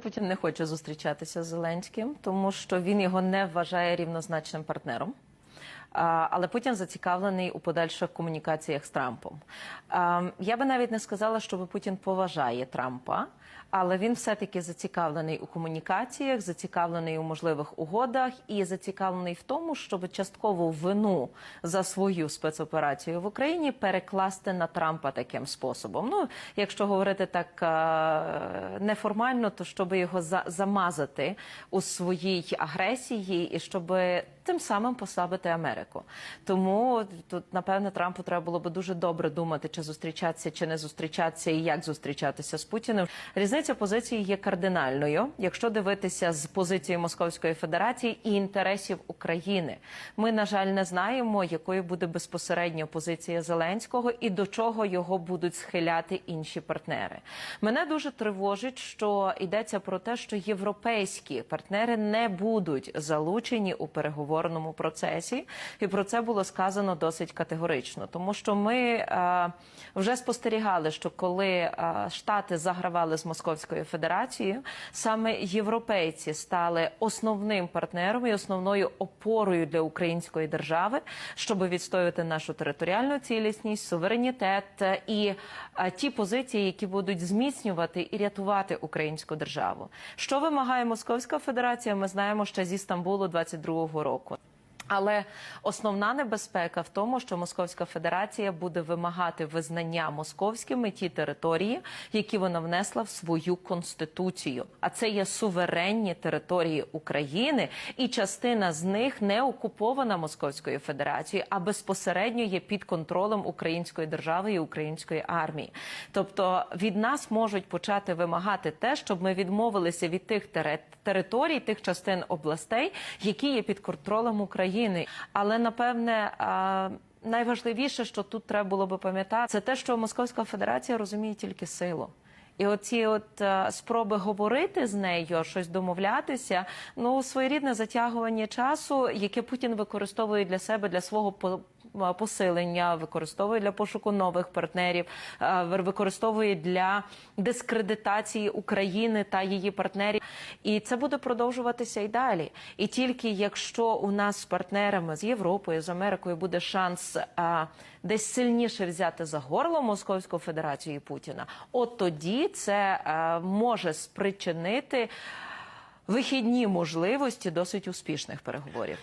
Путін не хоче зустрічатися з Зеленським, тому що він його не вважає рівнозначним партнером. Але Путін зацікавлений у подальших комунікаціях з Трампом. Я би навіть не сказала, що Путін поважає Трампа, але він все-таки зацікавлений у комунікаціях, зацікавлений у можливих угодах і зацікавлений в тому, щоб часткову вину за свою спецоперацію в Україні перекласти на Трампа таким способом. Ну, якщо говорити так неформально, то щоб його за- замазати у своїй агресії і щоб тим самим послабити Америку. Тому тут, напевне, Трампу треба було би дуже добре думати, чи зустрічатися, чи не зустрічатися, і як зустрічатися з Путіним. Різниця позиції є кардинальною, якщо дивитися з позиції Московської Федерації і інтересів України. Ми, на жаль, не знаємо, якою буде безпосередньо позиція Зеленського і до чого його будуть схиляти інші партнери. Мене дуже тривожить, що йдеться про те, що європейські партнери не будуть залучені у переговорному процесі, і про це було сказано досить категорично, тому що ми е, вже спостерігали, що коли е, штати загравали з Московською Федерацією, саме європейці стали основним партнером і основною опорою для української держави, щоб відстоювати нашу територіальну цілісність, суверенітет е, і ті позиції, які будуть зміцнювати і рятувати українську державу. Що вимагає Московська Федерація? Ми знаємо ще зі Стамбулу 22-го року. Але основна небезпека в тому, що Московська Федерація буде вимагати визнання московськими ті території, які вона внесла в свою конституцію. А це є суверенні території України, і частина з них не окупована Московською Федерацією, а безпосередньо є під контролем української держави і української армії. Тобто від нас можуть почати вимагати те, щоб ми відмовилися від тих територій, тих частин областей, які є під контролем України. Але напевне. Найважливіше, що тут треба було би пам'ятати, це те, що Московська Федерація розуміє тільки силу. І оці от е, спроби говорити з нею, щось домовлятися, ну своєрідне затягування часу, яке Путін використовує для себе для свого посилення, використовує для пошуку нових партнерів, е, використовує для дискредитації України та її партнерів. І це буде продовжуватися і далі. І тільки якщо у нас з партнерами з Європою, з Америкою буде шанс а, десь сильніше взяти за горло Московську Федерацію і Путіна, от тоді це а, може спричинити вихідні можливості досить успішних переговорів.